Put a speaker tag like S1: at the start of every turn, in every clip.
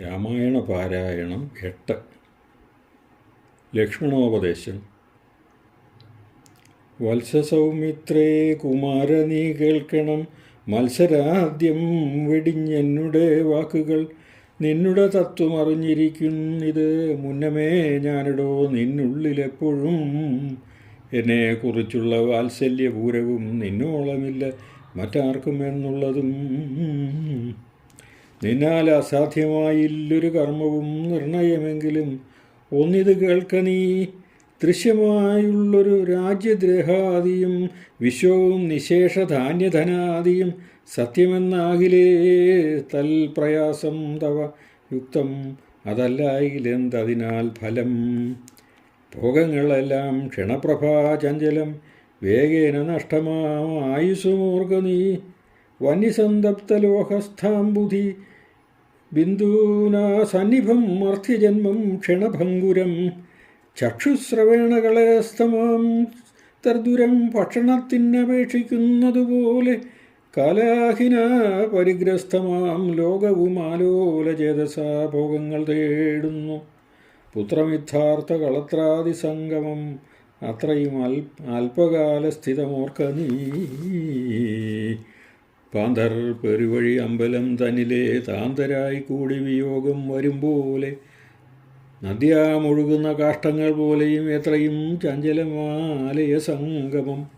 S1: രാമായണ പാരായണം എട്ട്. ലക്ഷ്മണോപദേശം. വത്സസൗമിത്രേ കുമാര നീ കേൾക്കണം. മത്സരാദ്യം വെടിഞ്ഞെന്നുടെ വാക്കുകൾ. നിന്നുടെ തത്വം അറിഞ്ഞിരിക്കുന്നത് മുന്നമേ ഞാനിടോ നിന്നുള്ളിലെപ്പോഴും. എന്നെക്കുറിച്ചുള്ള വാത്സല്യപൂരവും നിന്നോളമില്ല. മറ്റാർക്കും എന്നുള്ളതും നിന്നാൽ അസാധ്യമായില്ലൊരു കർമ്മവും നിർണയമെങ്കിലും ഒന്നിത് കേൾക്ക നീ. ദൃശ്യമായുള്ളൊരു രാജ്യദ്രഹാദിയും വിശ്വവും നിശേഷധാന്യധനാദിയും സത്യമെന്നാകിലേ. തൽ പ്രയാസം തവ യുക്തം അതല്ലായിലെന്തതിനാൽ ഫലം? ഭോഗങ്ങളെല്ലാം ക്ഷണപ്രഭാചഞ്ചലം വേഗേന നഷ്ടമാം. ആയുസുമോർഗ നീ. വന്യസന്തപ്തലോഹസ്ഥാംബുധി ബിന്ദൂനാ സന്നിഭം മർത്യജന്മം ക്ഷണഭംഗുരം ചക്ഷുശ്രവേണകളേസ്തമാം തർദുരം ഭക്ഷണത്തിനപേക്ഷിക്കുന്നതുപോലെ കലാഹിന പരിഗ്രസ്തമാം ലോകവും ആലോലചേതസാ ഭോഗങ്ങൾ തേടുന്നു. പുത്രമിത്ഥാർത്ഥ കളത്രാദി സംഗമം അത്രയും അൽ അല്പകാലസ്ഥിതമോർക്ക നീ. പാന്തർ പെരുവഴി അമ്പലം തന്നിലെ താന്തരായി കൂടി വിയോഗം വരും പോലെ. നദ്യാമൊഴുകുന്ന കാഷ്ടങ്ങൾ പോലെയും എത്രയും ചഞ്ചലമാലയ സംഗമം.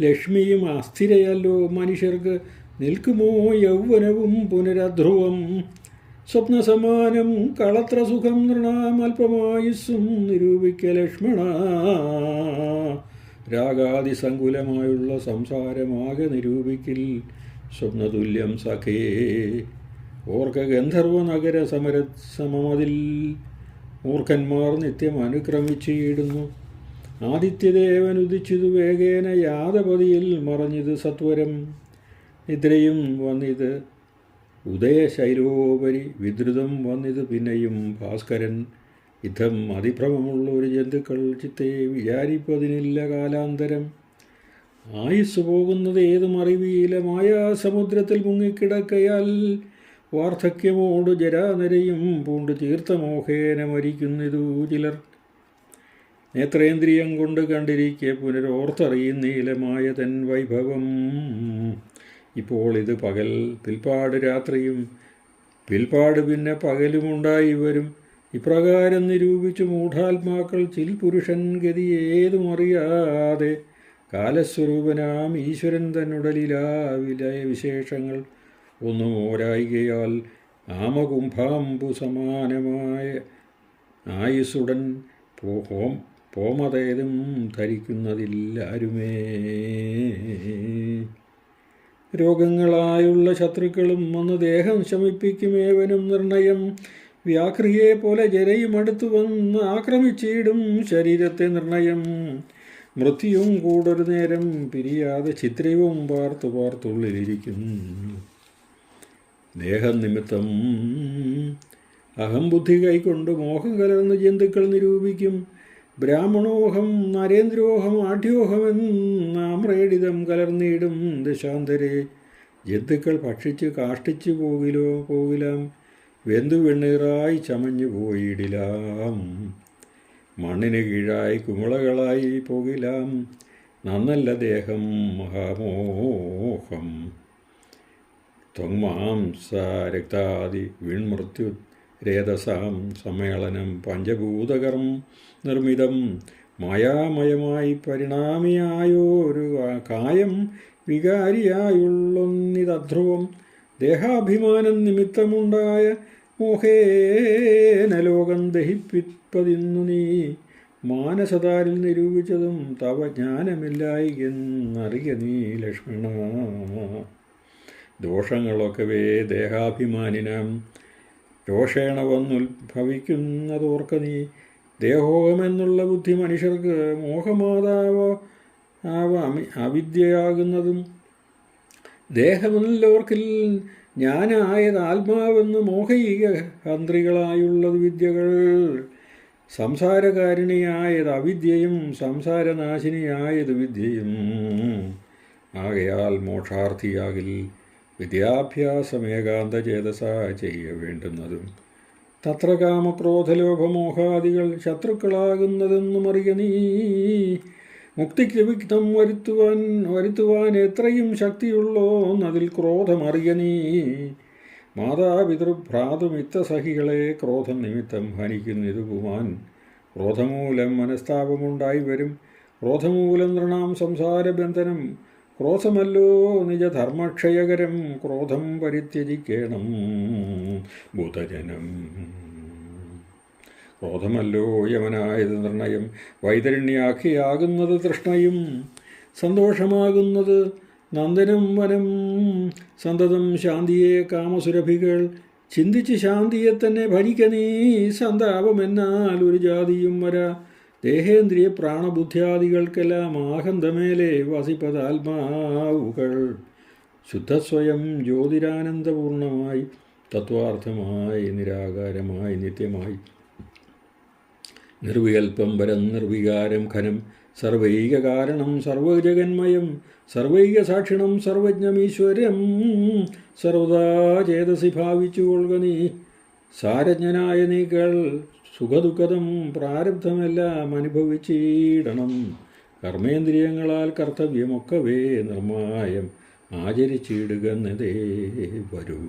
S1: ലക്ഷ്മിയും അസ്ഥിരയല്ലോ മനുഷ്യർക്ക് നിൽക്കുമോ യൗവനവും പുനരധ്രുവം. സ്വപ്നസമാനം കളത്ര സുഖം നൃണാമൽപമായുസ്സും നിരൂപിക്ക ലക്ഷ്മണ. രാഗാതിസങ്കുലമായുള്ള സംസാരമാകെ നിരൂപിക്കിൽ സ്വപ്നതുല്യം സഖേ. ഓർക്ക ഗന്ധർവനഗര സമര സമമതിൽ മൂർഖന്മാർ നിത്യം അനുക്രമിച്ചിടുന്നു. ആദിത്യദേവൻ ഉദിച്ചതു വേഗേന യാദപതിയിൽ മറഞ്ഞത് സത്വരം. നിദ്രയും വന്നിത് ഉദയശൈലോപരി വിദ്രുതം വന്നിത് പിന്നെയും ഭാസ്കരൻ. ഇതം അതിഭ്രമമുള്ള ഒരു ജന്തുക്കൾ ചിത്തെ വിചാരിപ്പതിനില്ല കാലാന്തരം. ആയുസ് പോകുന്നത് ഏതും അറിവിയില മായാസമുദ്രത്തിൽ മുങ്ങിക്കിടക്കയാൽ വാർദ്ധക്യമോട് ജരാനരയും പൂണ്ട് തീർത്ഥമോഹേന മരിക്കുന്നിതു ചിലർ. നേത്രേന്ദ്രിയം കൊണ്ട് കണ്ടിരിക്കെ പുനരോർത്തറിയുന്നീലമായ തൻ വൈഭവം. ഇപ്പോൾ ഇത് പകൽ പിൽപ്പാട് രാത്രിയും പിൽപ്പാട് പിന്നെ പകലുമുണ്ടായി വരും. ഇപ്രകാരം നിരൂപിച്ചു മൂഢാത്മാക്കൾ ചിൽ പുരുഷൻ ഗതി ഏതുമറിയാതെ കാലസ്വരൂപനാം ഈശ്വരൻ തന്നുടലിലാ വിലയ വിശേഷങ്ങൾ ഒന്നും ഓരായികയാൽ ആമകുംഭാംബു സമാനമായ ആയുസുടൻ പോഹോം പോമതേതും ധരിക്കുന്നതില്ലാരുമേ രോഗങ്ങളായുള്ള ശത്രുക്കളും വന്ന് ദേഹം ശമിപ്പിക്കുമേവനും നിർണയം. വ്യാക്രിയെ പോലെ ജരയും അടുത്തു വന്ന് ആക്രമിച്ചിടും ശരീരത്തെ നിർണയം. മൃത്യുവും കൂടൊരു നേരം പിരിയാതെ ചിത്രവും പാർത്തു പാർത്തുള്ളിലിരിക്കുന്നു. ദേഹനിമിത്തം അഹംബുദ്ധി കൈക്കൊണ്ട് മോഹം കലർന്ന് ജന്തുക്കൾ നിരൂപിക്കും. ബ്രാഹ്മണോഹം നരേന്ദ്രോഹം ആഢ്യോഹമെന്നാമ്രേഡിതം കലർന്നിടും ദശാന്തരെ. ജന്തുക്കൾ ഭക്ഷിച്ച് കാഷ്ടിച്ചു പോകിലോ പോകിലാം. വെന്തു വെണ്ണീറായി ചമഞ്ഞു പോയിടിലാം. മണ്ണിന് കീഴായി കുമിളകളായി പോകിലാം. നന്നല്ല ദേഹം മഹാമോഹം. ത്വങ്മാംസ രക്താദി വിൺമൃത്യു രേതസാം സമ്മേളനം പഞ്ചഭൂതകർം നിർമ്മിതം. മായാമയമായി പരിണാമിയായൊരു കായം വികാരിയായുള്ളൊന്നിതധ്രുവം. ദേഹാഭിമാനം നിമിത്തമുണ്ടായ മോഹേന ലോകം ദഹിപ്പിപ്പതിന്നു നീ. മാനസതാരിൽ നിരൂപിച്ചതും തവ ജ്ഞാനമില്ലായി എന്നറിയ നീ ലക്ഷ്മണ. ദോഷങ്ങളൊക്കവേ ദേഹാഭിമാനിനം. രോഷേണ വന്നുഭവിക്കുന്നതോർക്ക നീ. ദേഹോഹമെന്നുള്ള ബുദ്ധി മനുഷ്യർക്ക് മോഹമാതാവോ ആവ അവിദ്യയാകുന്നതും. ദേഹമെന്നുള്ളവർക്കിൽ ഞാനായത് ആത്മാവെന്ന് മോഹയിക ഹന്ത്രികളായുള്ളത് വിദ്യകൾ. സംസാരകാരിണിയായത് അവിദ്യയും സംസാരനാശിനിയായത് വിദ്യയും. ആകയാൽ മോക്ഷാർത്ഥിയാകിൽ വിദ്യാഭ്യാസം ഏകാന്ത ചേതസ ചെയ്യ വേണ്ടുന്നതും തത്ര കാമക്രോധലോഭമോഹാദികൾ ശത്രുക്കളാകുന്നതെന്നും അറിയ നീ മുക്തിക്ക് വിഘ്നം വരുത്തുവാൻ വരുത്തുവാൻ എത്രയും ശക്തിയുള്ളോന്നതിൽ ക്രോധമറിയ നീ. മാതാപിതൃഭ്രാതുമിത്തസഹികളെ ക്രോധം നിമിത്തം ഹനിക്കുന്ന പുമാൻ ക്രോധമൂലം മനസ്താപമുണ്ടായി വരും. ക്രോധമൂലം നൃണാം സംസാരബന്ധനം. ക്രോധമല്ലോ നിജധർമ്മക്ഷയകരം. ക്രോധം പരിത്യജിക്കണം ഭൂതജനം ക്രോധമല്ലോ യമനായത് നിർണയം. വൈതരണ്യാഖിയാകുന്നത് തൃഷ്ണയും സന്തോഷമാകുന്നത് നന്ദനം വനം. സന്തതം ശാന്തിയെ കാമസുരഭികൾ ചിന്തിച്ച് ശാന്തിയെ തന്നെ ഭരിക്കനീ സന്താപമെന്നാൽ ഒരു ജാതിയും വരാ. ദേഹേന്ദ്രിയ പ്രാണബുദ്ധ്യാദികൾക്കെല്ലാം ആഹന്തമേലെ വസിപ്പതാത്മാവുകൾ. ശുദ്ധസ്വയം ജ്യോതിരാനന്ദപൂർണമായി തത്വാർത്ഥമായി നിരാകാരമായി നിത്യമായി. നിർവികൽപ്പം വരം നിർവികാരം ഖനം. സർവൈക കാരണം സർവജഗന്മയം. സർവൈക സാക്ഷിണം സർവജ്ഞമീശ്വരം സർവദാ ചേതസി ഭാവിച്ചു കൊള്ളുക നീ. സാരജ്ഞനായ നീകൾ സുഖദുഃഖതം പ്രാരബ്ധമെല്ലാം അനുഭവിച്ചിടണം. കർമ്മേന്ദ്രിയങ്ങളാൽ കർത്തവ്യമൊക്കവേ നിർമായം ആചരിച്ചിടുക എന്നതേ വരൂ.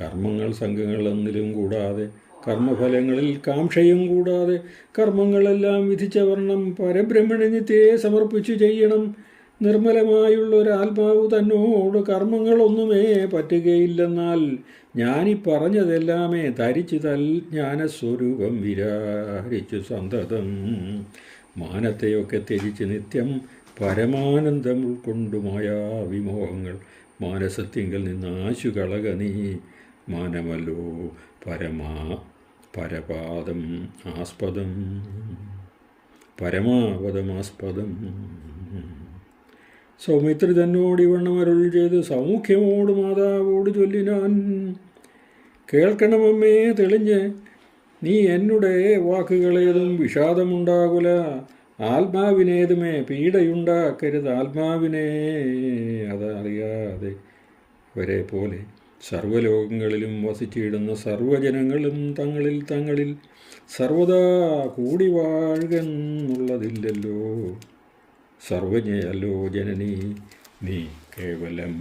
S1: കർമ്മങ്ങൾ സംഘങ്ങളെന്നിലും കൂടാതെ കർമ്മഫലങ്ങളിൽ കാംക്ഷയും കൂടാതെ കർമ്മങ്ങളെല്ലാം വിധിച്ച വർണം പരബ്രഹ്മണിനിത്തെ സമർപ്പിച്ചു ചെയ്യണം. നിർമ്മലമായുള്ള ഒരു ആത്മാവ് തന്നോട് കർമ്മങ്ങളൊന്നുമേ പറ്റുകയില്ലെന്നാൽ ഞാനീ പറഞ്ഞതെല്ലാമേ ധരിച്ചു തൽ ജ്ഞാനസ്വരൂപം വിരാരിച്ചു സന്തതം. മാനത്തെയൊക്കെ ത്യജിച്ച് നിത്യം പരമാനന്ദം ഉൾക്കൊണ്ടുമായ വിമോഹങ്ങൾ. മാനസത്യങ്ങളിൽ നിന്ന് ആശു കളക നീ. മാനമല്ലോ പരമാ പരപാദം ആസ്പദം പരമാപദമാസ്പദം സൗമിത്രി തന്നോട് ഇവണ്ണം അരുൾ ചെയ്ത് സൗഖ്യമോട് മാതാവോട് ചൊല്ലിനാൻ. കേൾക്കണമമ്മേ തെളിഞ്ഞ് നീ എന്നുടെ വാക്കുകളേതും വിഷാദമുണ്ടാകുല. ആത്മാവിനേതുമേ പീഡയുണ്ടാക്കരുത് ആത്മാവിനെ. അതറിയാതെ വരെ പോലെ സർവലോകങ്ങളിലും വസിച്ചിടുന്ന സർവജനങ്ങളും തങ്ങളിൽ തങ്ങളിൽ സർവദാ കൂടി വാഴുകെന്നുള്ളതില്ലല്ലോ സർവജ്ഞയല്ലോ ജനനി നീ കേവലം.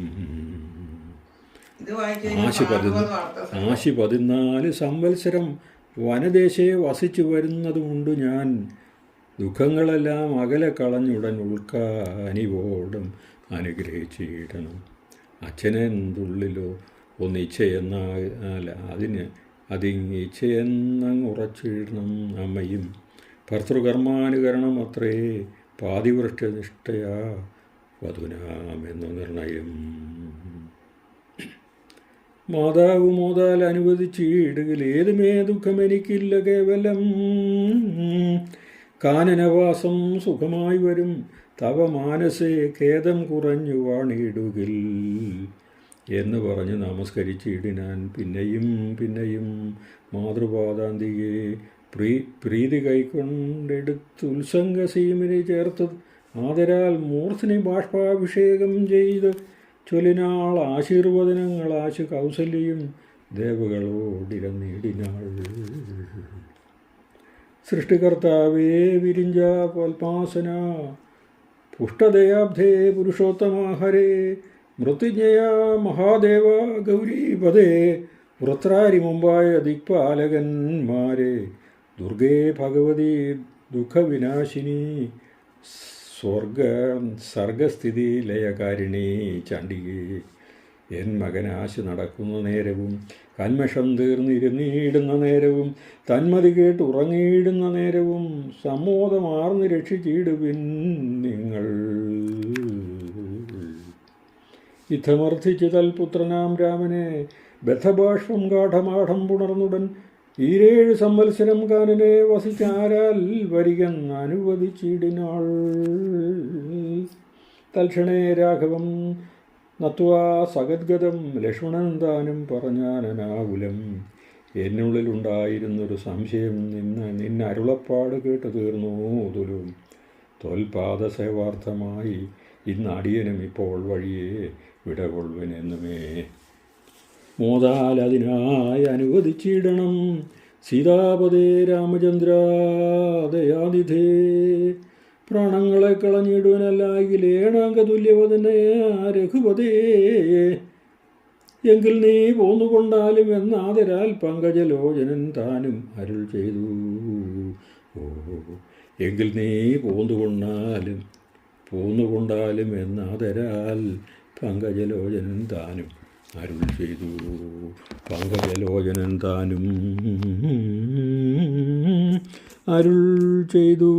S1: ആശി പതിന ആശി പതിനാല് സംവത്സരം വനദേശേ വസിച്ചു വരുന്നതുമുണ്ട് ഞാൻ ദുഃഖങ്ങളെല്ലാം അകലെ കളഞ്ഞുടൻ ഉൾക്കാനിവോടും അനുഗ്രഹിച്ചിടണം. അച്ഛനെന്തുള്ളിലോ ഒന്ന് ഇച്ഛയെന്നാൽ അതിന് അതിങ് എന്നങ് ഉറച്ചിടണം അമ്മയും. ഭർത്തൃകർമാനുകരണം അത്രേ പാതിവൃഷ്ടനിഷ്ഠയാ വധുനാമെന്ന നിർണയം മാതാവ് മോതാൽ അനുവദിച്ചിടുകിൽ ഏതുമേ ദുഃഖം കേവലം. കാനനവാസം സുഖമായി വരും തവ മാനസേ ഖേദം കുറഞ്ഞു വാണിടുകിൽ. എന്ന് പറഞ്ഞ് നമസ്കരിച്ചിടിനാൻ പിന്നെയും പിന്നെയും മാതൃപാദാന്തിയെ പ്രീ പ്രീതി കൈക്കൊണ്ടെടുത്ത് ഉത്സംഗസീമിനെ ചേർത്ത് ആദരാൽ മൂർത്തിനി ബാഷ്പാഭിഷേകം ചെയ്ത് ചൊല്ലിനാൾ ആശീർവദനങ്ങൾ ആശു കൗസല്യം ദേവകളോടിരന്നിടിനാൾ സൃഷ്ടികർത്താവേ വിരിഞ്ച പൽപാസന പുഷ്ടദയാബ്ധേ പുരുഷോത്തമാഹരേ മൃത്യുഞ്ജയ മഹാദേവ ഗൗരീപദേ വൃത്രാരി മുമ്പായ ദിക്പാലകന്മാരെ. ദുർഗേ ഭഗവതി ദുഃഖവിനാശിനി. സ്വർഗ സർഗസ്ഥിതി ലയകാരിണി ചാണ്ടികേ എൻ മകനാശ് നടക്കുന്ന നേരവും കന്മഷം തീർന്നിരുന്നിടുന്ന നേരവും തന്മതി കേട്ട് ഉറങ്ങിയിടുന്ന നേരവും സമ്മോദമാർന്ന് രക്ഷിച്ചിടുവിൻ നിങ്ങൾ. യുദ്ധമർത്ഥിച്ച് തൽപുത്രനാം രാമനെ ബദ്ധബാഷ്പം ഗാഠമാഠം പുണർന്നുടൻ ഈരേഴ് സംവത്സരം കാനനെ വസിച്ചാരാൽ വരികെന്ന് അനുവദിച്ചിടിനാൾ തൽക്ഷണേ രാഘവം നത്വാ സഗദ്ഗതം ലക്ഷ്മണൻ താനും പറഞ്ഞാനനാകുലം എന്നുള്ളിലുണ്ടായിരുന്നൊരു സംശയം നിന്ന് നിന്നരുളപ്പാട് കേട്ടു തീർന്നു തുലും. തോൽപാദസേവാർത്ഥമായി ഇന്നടിയനും ഇപ്പോൾ വഴിയെ വിടകൊള്ളുവനെന്നുമേ. മോതാൽ അതിനായി അനുവദിച്ചിടണം. സീതാപതേ രാമചന്ദ്ര ദയാനിധേ പ്രാണങ്ങളെ കളഞ്ഞിടുവനല്ലായിലേണാങ്ക തുല്യവതനെ രഘുപതേ. എങ്കിൽ നീ പോന്നുകൊണ്ടാലും എന്നാതിരാൽ പങ്കജലോചനൻ താനും അരുൾ ചെയ്തു. ഓ എങ്കിൽ നീ പോന്നുകൊണ്ടാലും പോന്നുകൊണ്ടാലും എന്നാതിരാൽ പങ്കജലോചനൻ താനും അരുൾ ചെയ്തു. പങ്കജലോചനൻ താനും അരുൾ ചെയ്തു.